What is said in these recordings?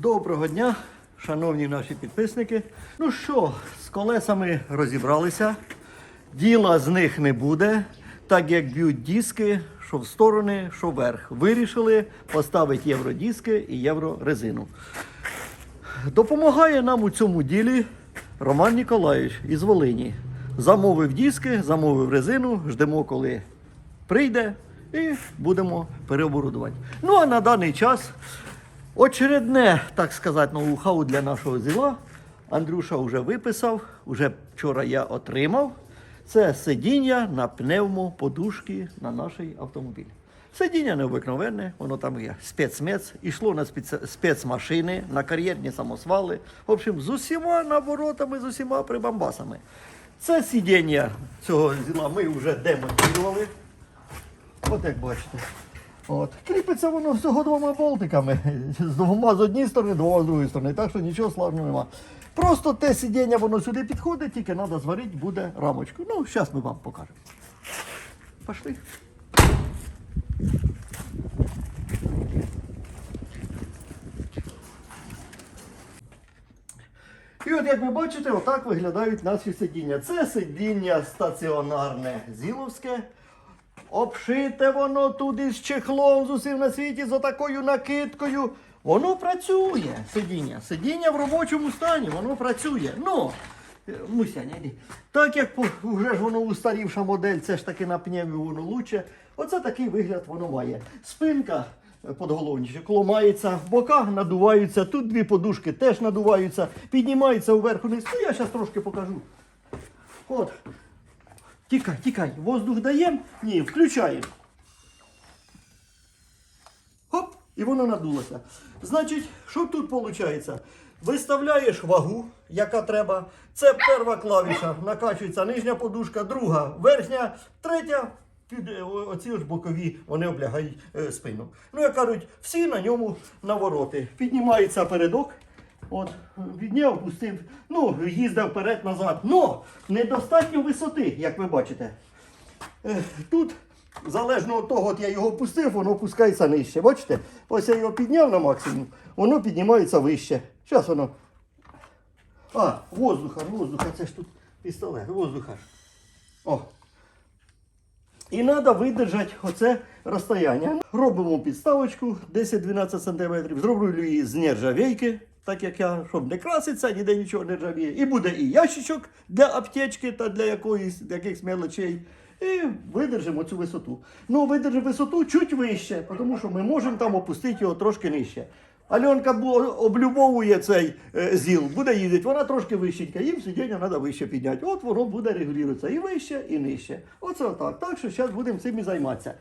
Доброго дня, шановні наші підписники. Ну що, з колесами розібралися. Діла з них не буде, так як б'ють диски, що в сторони, що вверх. Вирішили поставити євродиски і єврорезину. Допомагає нам у цьому ділі Роман Ніколаївич із Волині. Замовив диски, замовив резину, ждемо, коли прийде, і будемо переоборудувати. Ну а на даний час очередне, так сказати, ноу-хау для нашого зіла. Андрюша вже виписав, вже вчора я отримав. Це сидіння на пневмоподушки на наш автомобіль. Сидіння необикновенне, воно там є спецмец, ішло на спецмашини, на кар'єрні самосвали. В общем, з усіма наворотами, з усіма прибамбасами. Це сидіння цього зіла ми вже демонтували. От як бачите. От. Кріпиться воно всього двома болтиками. З двома з однієї сторони, двома з другої сторони. Так що нічого складного нема. Просто те сидіння воно сюди підходить, тільки треба зварити буде рамочку. Ну, зараз ми вам покажемо. Пошли. І от як ви бачите, отак виглядають наші сидіння. Це сидіння стаціонарне зіловське. Обшите воно туди з чехлом з усім на світі, з отакою накидкою. Воно працює, сидіння. Сидіння в робочому стані, воно працює. Ну, е, Мусяня, йди. Так як вже ж воно устарівша модель, це ж таки на пневмі воно лучше. Оце такий вигляд воно має. Спинка подголовничок ломається, в боках надуваються, тут дві подушки теж надуваються, піднімаються вверх вниз. Ну, я зараз трошки покажу. От. Тікай, тікай. Воздух даємо? Ні, включаємо. Хоп, і воно надулося. Значить, що тут виходить? Виставляєш вагу, яка треба. Це перша клавіша, накачується нижня подушка, друга, верхня, третя. Під е, оці ж бокові вони облягають е, спину. Ну, як кажуть, всі на ньому навороти. Піднімається передок. От, підняв, пустив, ну, їздив вперед-назад. Но недостатньо висоти, як ви бачите. Тут, залежно від того, от я його пустив, воно опускається нижче. Бачите? Ось я його підняв на максимум, воно піднімається вище. Зараз воно. А, воздуха, воздуха, це ж тут пістолет, воздуха. О. І треба видержати оце розстояння. Робимо підставочку 10-12 см. Зроблю її з нержавійки, так як я, щоб не краситься, ніде нічого не ржавіє. І буде і ящичок для аптечки та для якоїсь якихось мелочей. І видержимо цю висоту. Ну, видержимо висоту чуть вище, тому що ми можемо там опустити його трошки нижче. Альонка облюбовує цей е, зіл, буде їздити, вона трошки вищенька, їм сидіння треба вище підняти. От воно буде регулюватися і вище, і нижче. Оце отак. Так що зараз будемо цим і займатися.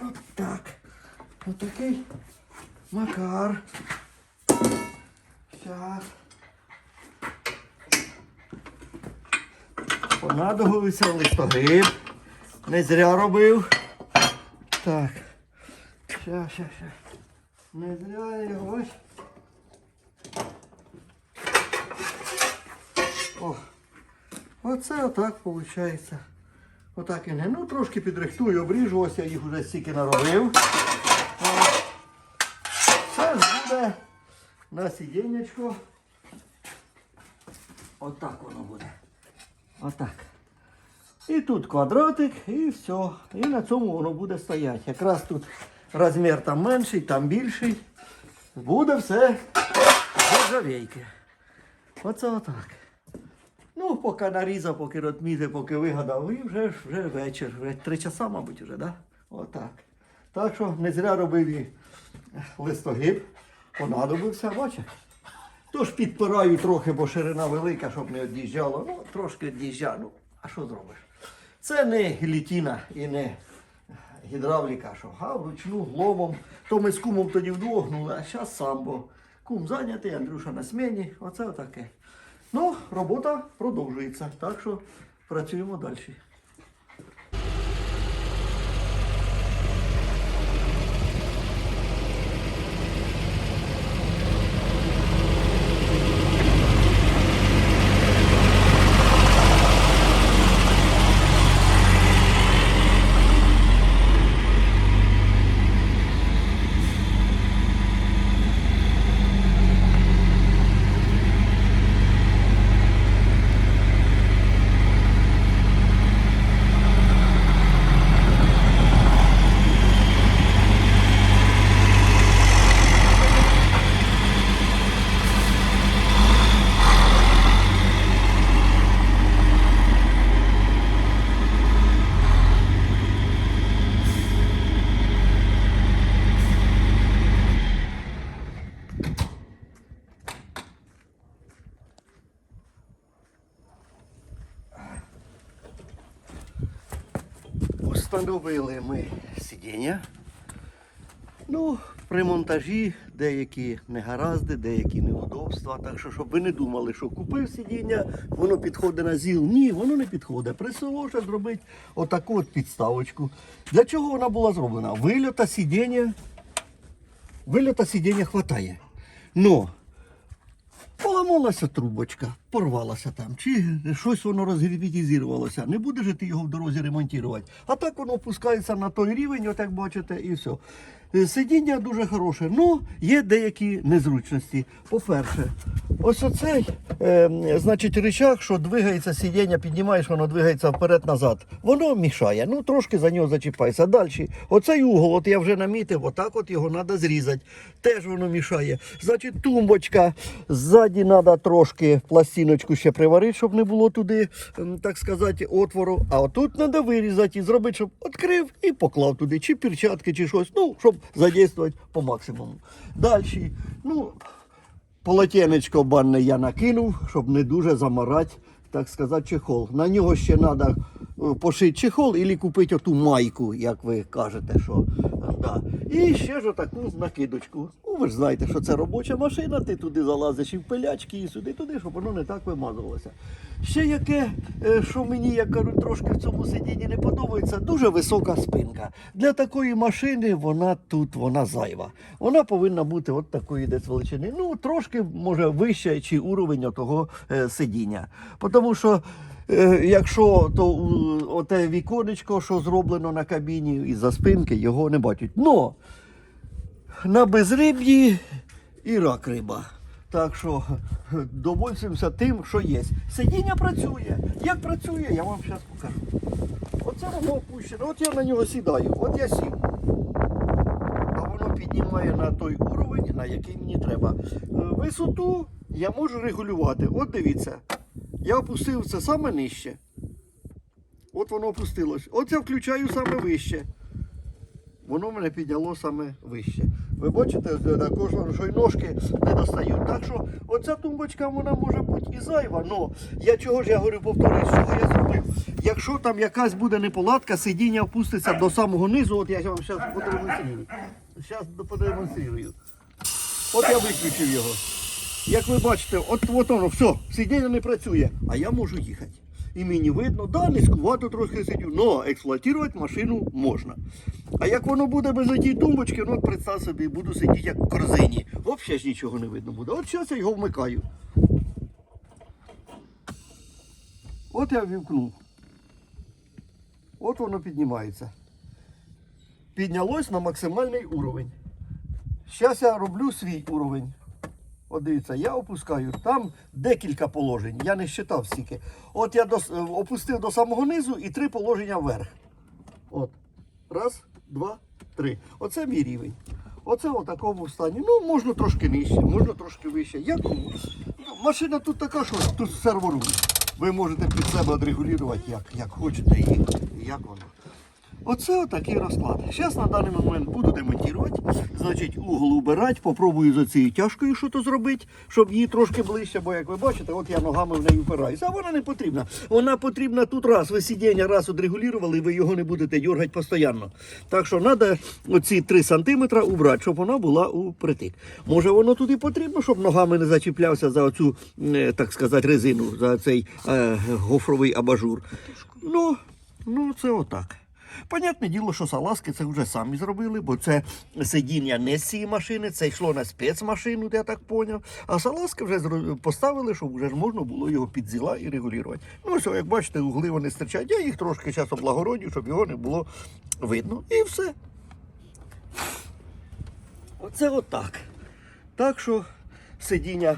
От так. Отакий Макар. Зараз. Понадобився листогриб. Не зря робив. Так. Ща, ща, ща. Не зря його. О. Оце отак виходить. Отак і не. Ну, трошки підрихтую, обріжу, ось я їх вже стільки наробив. О. Це ж буде на сидіннячко. Отак воно буде. Отак. І тут квадратик, і все. І на цьому воно буде стояти. Якраз тут розмір там менший, там більший. Буде все з. Оце отак. Ну, поки нарізав, поки розмітив, поки вигадав, і вже, вже вечір, вже три часа, мабуть, вже, да? Отак. Так що не зря робив і листогиб. Понадобився, бачиш? Тож підпираю трохи, бо ширина велика, щоб не від'їжджало. Ну, трошки від'їжджа, ну, а що зробиш? Це не гілітіна і не гідравліка, що а вручну ломом. То ми з кумом тоді вдвох гнули, а зараз сам, бо кум зайнятий, Андрюша на смені. Оце отаке. Ну, робота продовжується, так що працюємо далі. Встановили ми сидіння. Ну, при монтажі деякі негаразди, деякі неудобства. Так що, щоб ви не думали, що купив сидіння, воно підходить на зіл. Ні, воно не підходить. Присолоше зробити отаку от підставочку. Для чого вона була зроблена? Вильота сидіння, вильота сидіння хватає. Но Поламалася трубочка, порвалася там, чи щось воно розгерметизувалося. Не будеш же ти його в дорозі ремонтувати. А так воно опускається на той рівень, от як бачите, і все. Е, Сидіння дуже хороше, але є деякі незручності. По-перше, ось оцей, е, значить, рычаг, що двигається сидіння, піднімаєш, воно двигається вперед-назад. Воно мішає. Ну, трошки за нього зачіпайся. Далі, оцей угол, от я вже намітив, отак от його треба зрізати. Теж воно мішає. Значить, тумбочка. Ззаді треба трошки пластиночку ще приварити, щоб не було туди, так сказати, отвору. А отут треба вирізати і зробити, щоб відкрив і поклав туди, чи перчатки, чи щось. Ну, щоб задействувати по максимуму. Далі, ну, полотенечко банне я накинув, щоб не дуже замарати, так сказати, чехол. На нього ще треба пошити чехол і купити оту майку, як ви кажете, що. е, Да. І ще ж отаку накидочку. Ну, ви ж знаєте, що це робоча машина, ти туди залазиш і в пилячки, і сюди, туди, щоб воно не так вимазувалося. Ще яке, е, що мені, як кажуть, трошки в цьому сидінні не подобається, дуже висока спинка. Для такої машини вона тут вона зайва. Вона повинна бути от такої десь величини. Ну, трошки, може, вища чи уровень того е, сидіння. Тому що. Е, Якщо то оте віконечко, що зроблено на кабіні із-за спинки, його не бачать. Но на безриб'ї і рак риба. Так що е, довольствуємося тим, що є. Сидіння працює. Як працює, я вам зараз покажу. Оце воно опущено. От я на нього сідаю. От я сів. А воно піднімає на той уровень, на який мені треба. Е, Висоту я можу регулювати. От дивіться. Я опустив це саме нижче. От воно опустилось. От я включаю саме вище. Воно мене підняло саме вище. Ви бачите, е, на кожного що й ножки не достають. Так що оця тумбочка вона може бути і зайва. Но я чого ж я говорю, повторюсь, чого я зробив. Якщо там якась буде неполадка, сидіння опуститься до самого низу, от я вам зараз подемонструю. Зараз подемонструю. От я виключив його. Як ви бачите, от, от воно, все, сидіння не працює, а я можу їхати. І мені видно, да, низькувато трохи сидю, але експлуатувати машину можна. А як воно буде без однієї тумбочки, ну представ собі, буду сидіти як в корзині. Взагалі ж нічого не видно буде. От зараз я його вмикаю. От я вімкнув. От воно піднімається. Піднялось на максимальний уровень. Зараз я роблю свій уровень. От дивіться, я опускаю. Там декілька положень. Я не считав стільки. От я дос- е, опустив до самого низу і три положення вверх. От. Раз, два, три. Оце мій рівень. Оце в такому стані. Ну, можна трошки нижче, можна трошки вище. Я думаю, машина тут така, що тут серворуль. Ви можете під себе відрегулювати, як, як хочете і як воно. Оце отакий розклад. Зараз на даний момент буду демонтувати, значить угол убирати, попробую за цією тяжкою що то зробити, щоб її трошки ближче, бо як ви бачите, от я ногами в неї впираюся, а вона не потрібна. Вона потрібна тут раз, ви сидіння раз відрегулювали, ви його не будете дергати постійно. Так що треба оці 3 см убрати, щоб вона була у притик. Може воно тут і потрібно, щоб ногами не зачіплявся за оцю, е, так сказати, резину, за цей е, гофровий абажур. Ну, ну це отак. Понятне діло, що салазки це вже самі зробили, бо це сидіння не з цієї машини, це йшло на спецмашину, я так поняв. А салазки вже поставили, щоб вже можна було його під зіла і регулювати. Ну, все, як бачите, угли вони стирчать. Я їх трошки зараз облагородю, щоб його не було видно. І все. Оце отак. Так що сидіння.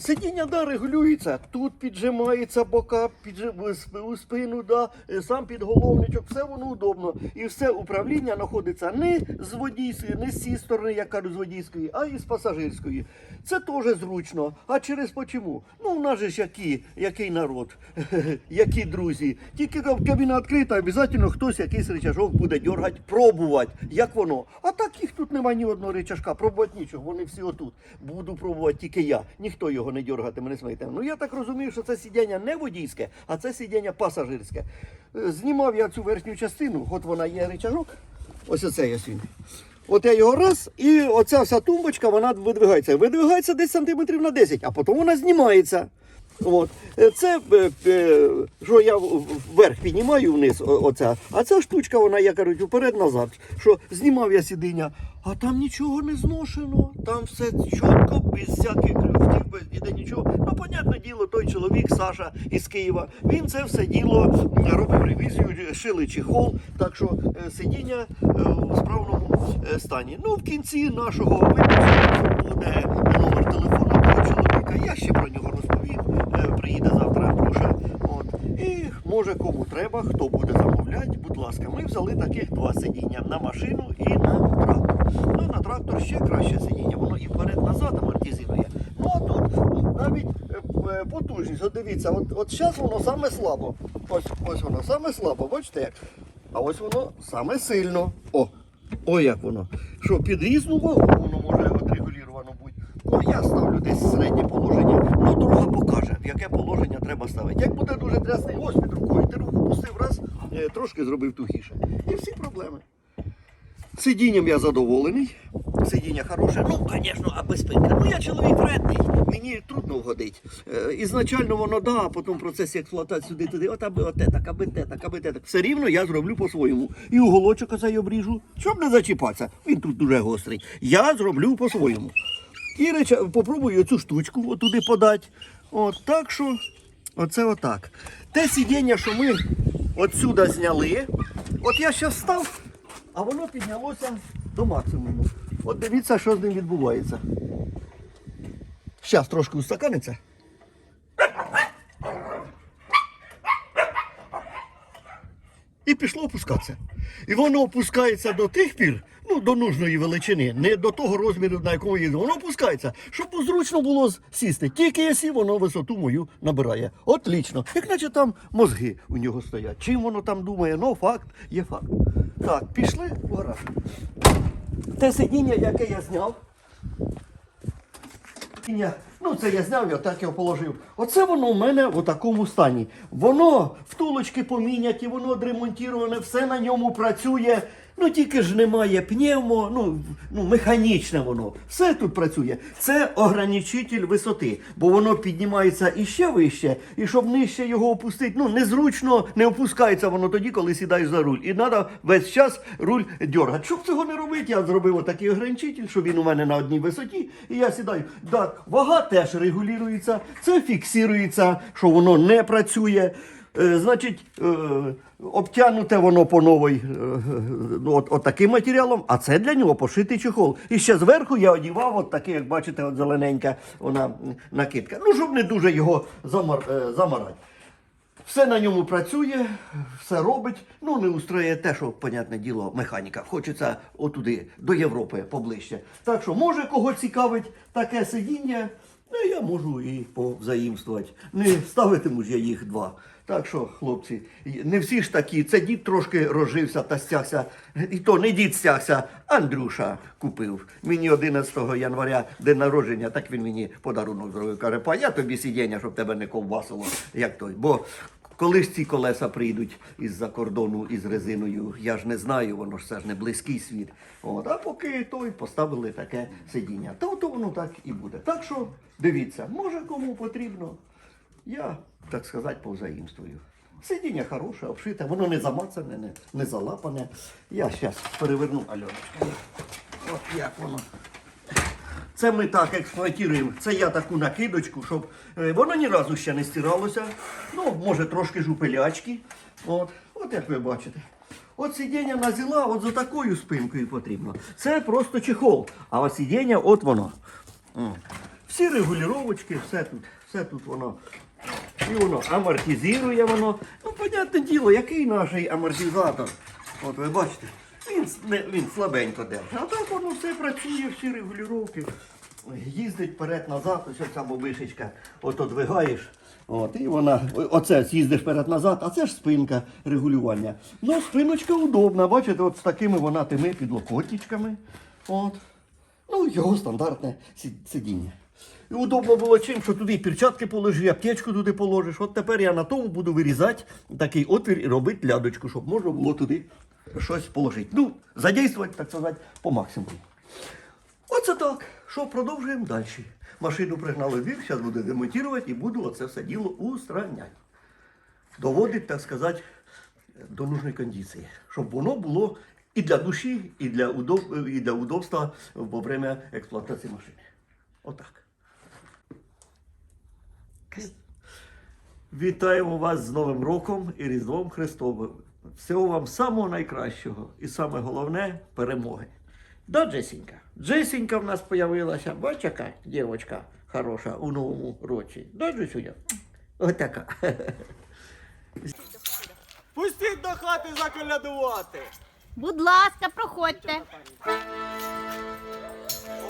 Сидіння, да, регулюється. Тут піджимається бока, піджи... у спину, да, е, сам підголовничок, все воно удобно. І все управління знаходиться не з водійської, не з цієї сторони, як кажуть, з водійської, а і з пасажирської. Це теж зручно. А через почему? Ну, у нас же ж які, який народ, які друзі. Тільки кабіна відкрита, обов'язково хтось якийсь рычажок буде дергати, пробувати, як воно. А так їх тут немає ні одного рычажка, пробувати нічого, вони всі отут. Буду пробувати тільки я, ніхто його не дергатиме, не смийте. Ну я так розумію, що це сидіння не водійське, а це сидіння пасажирське. Е, Знімав я цю верхню частину, от вона є рычажок. Ось оце є він. От я його раз, і оця вся тумбочка, вона видвигається. Видвигається десь сантиметрів на 10, а потім вона знімається. От. Е, Це, е, що я вверх піднімаю вниз, оця, а ця штучка, вона, я кажуть, вперед-назад. Що знімав я сидіння, а там нічого не зношено, там все чітко, без всяких клюфтів, без ніде нічого. Ну, понятне діло, той чоловік Саша із Києва, він це все діло робив ревізію, шили чехол, так що е, сидіння е, у справному е, стані. Ну, в кінці нашого випуску буде номер телефону того чоловіка. Я ще про нього розповім. Е, Приїде завтра Андрюша. От. І може кому треба, хто буде замовляти, будь ласка, ми взяли таких два сидіння на машину і на трактор. Ну, на трактор ще краще сидіння, воно і вперед-назад амортизує. Ну а тут навіть е, е, потужність. От дивіться, от, от зараз воно саме слабо. Ось, ось воно саме слабо, бачите як? А ось воно саме сильно. О! Ой, як воно. Що під різну вагу воно може отрегулювано бути. Ну, я ставлю десь середнє положення. Ну, дорога покаже, яке положення треба ставити. Як буде дуже трясний, ось під рукою, ти руку пустив раз, е, трошки зробив тухіше. І всі проблеми. Сидінням я задоволений. Сидіння хороше. Ну, звісно, аби спинка. Ну, я чоловік вредний, мені трудно вгодить. Е, ізначально воно да, а потім в процесі експлуатації сюди туди, от аби оте так, аби те так, аби те так. Все рівно я зроблю по-своєму. І уголочок оцей обріжу, щоб не зачіпатися. Він тут дуже гострий. Я зроблю по-своєму. І реча, попробую цю штучку отуди подати. От так що, оце отак. Те сидіння, що ми отсюди зняли, от я зараз став, а воно піднялося до максимуму. От дивіться, що з ним відбувається. Зараз трошки устаканиться. І пішло опускатися. І воно опускається до тих пір, ну, до нужної величини, не до того розміру, на якому їде. Воно опускається, щоб зручно було сісти. Тільки я сів, воно висоту мою набирає. Отлично. Як наче там мозги у нього стоять. Чим воно там думає? Ну, факт є факт. Так, пішли в гараж. Те сидіння, яке я зняв. Ну, це я зняв, я так його положив. Оце воно у мене в такому стані. Воно втулочки поміняті, воно відремонтіроване, все на ньому працює. Ну тільки ж немає пневмо, ну, ну механічне воно. Все тут працює. Це ограничитель висоти, бо воно піднімається іще вище, і щоб нижче його опустити, ну незручно не опускається воно тоді, коли сідаєш за руль. І треба весь час руль дергати. Щоб цього не робити, я зробив отакий ограничитель, що він у мене на одній висоті, і я сідаю. Так, вага теж регулюється, це фіксується, що воно не працює. Е, Значить, е, обтягнуте воно по новій е, ну, от, от таким матеріалом, а це для нього пошитий чехол. І ще зверху я одівав от такий, як бачите, от зелененька вона накидка. Ну, щоб не дуже його замар, замарати. Все на ньому працює, все робить. Ну, не устроює те, що, понятне діло, механіка. Хочеться отуди, до Європи поближче. Так що, може, кого цікавить таке сидіння, ну, я можу і повзаїмствувати. Не ставитиму ж я їх два. Так що, хлопці, не всі ж такі. Це дід трошки розжився та стягся. І то не дід стягся, Андрюша купив. Мені 11 января день народження, так він мені подарунок зробив. Каже, па, я тобі сидіння, щоб тебе не ковбасило, як той. Бо коли ж ці колеса прийдуть із-за кордону із резиною, я ж не знаю, воно ж це ж не близький світ. От, а поки той поставили таке сидіння, то, то воно так і буде. Так що дивіться, може кому потрібно. Я, так сказати, повзаїмствую. Сидіння хороше, обшите, воно не замацане, не, не залапане. Я зараз переверну Альоночка. От як воно. Це ми так експлуатуємо. Це я таку накидочку, щоб е, воно ні разу ще не стиралося. Ну, може, трошки жупелячки. От, от як ви бачите. От сидіння на зіла, от за такою спинкою потрібно. Це просто чехол. А сидіння, от воно. Всі регулювачки, все тут, все тут воно. І воно амортизує воно. Ну, понятне діло, який наш амортизатор. От ви бачите, він, він слабенько держить. А так воно все працює, всі регулювання. Їздить вперед-назад, ось ця бобишечка, от одвигаєш. От, і вона, оце з'їздиш вперед-назад, а це ж спинка регулювання. Ну, спиночка удобна, бачите, от з такими вона тими підлокотничками. От. Ну, його стандартне сидіння. І удобно було чим, що туди перчатки положи, аптечку туди положиш. От тепер я на тому буду вирізати такий отвір і робити лядочку, щоб можна було туди щось положити. Ну, задействувати, так сказати, по максимуму. Оце так. Що продовжуємо далі. Машину пригнали в двір, зараз буду демонтувати і буду оце все діло устраняти. Доводить, так сказати, до нужної кондиції, щоб воно було і для душі, і для, удоб... і для удобства во время експлуатації машини. Отак. Вітаємо вас з Новим роком і Різдвом Христовим. Всього вам самого найкращого і саме головне перемоги. Да, Джесінька? Джесінька в нас появилася. Бач, яка дівчинка хороша у новому році. Да, Джесюня? Отака. Пустіть до хати заколядувати. Будь ласка, проходьте.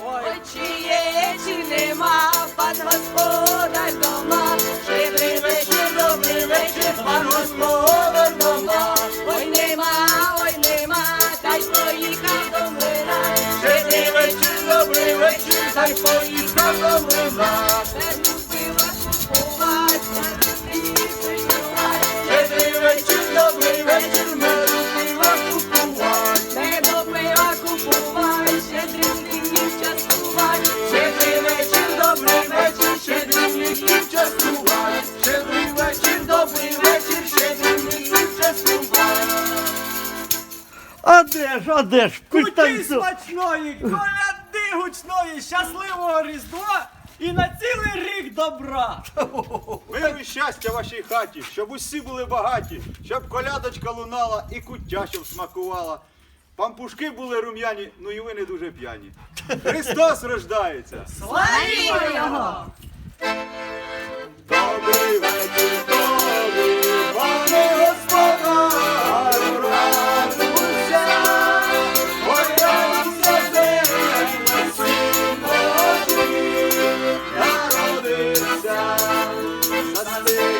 Ой, чи є, чи нема, пан господар поїхав до млина. Верну пива купувати, верну пива Щедрий вечір, добрий вечір, меду пива купувати. Меду пива купувати, щедрим літнім частувати. Щедрий вечір, добрий вечір, щедрим літнім частувати. Щедрий вечір, добрий вечір, щедрим літнім частувати. А де ж, а де ж? Куті Питанцю. смачної, коляди гучної, щасливого Різдва і на цілий рік добра. Миру і щастя вашій хаті, щоб усі були багаті, щоб колядочка лунала і куття щоб смакувала. Пампушки були рум'яні, ну і ви не дуже п'яні. Христос рождається! Славімо його! Добрий вечір, добрий, пане господарю, Valeu!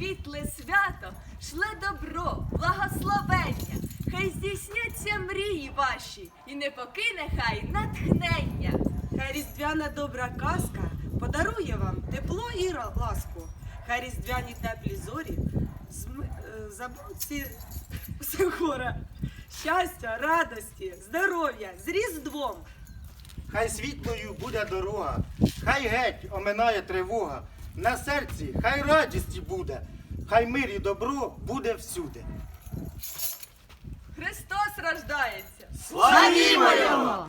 Світле свято шле добро, благословення, хай здійсняться мрії ваші, і не покине хай натхнення. Хай різдвяна добра казка подарує вам тепло і ласку. Хай різдвяні теплі зорі зм- е, все горе. Щастя, радості, здоров'я з Різдвом! Хай світлою буде дорога, хай геть оминає тривога. На серці хай радісті буде, хай мир і добро буде всюди. Христос рождається! Славімо його!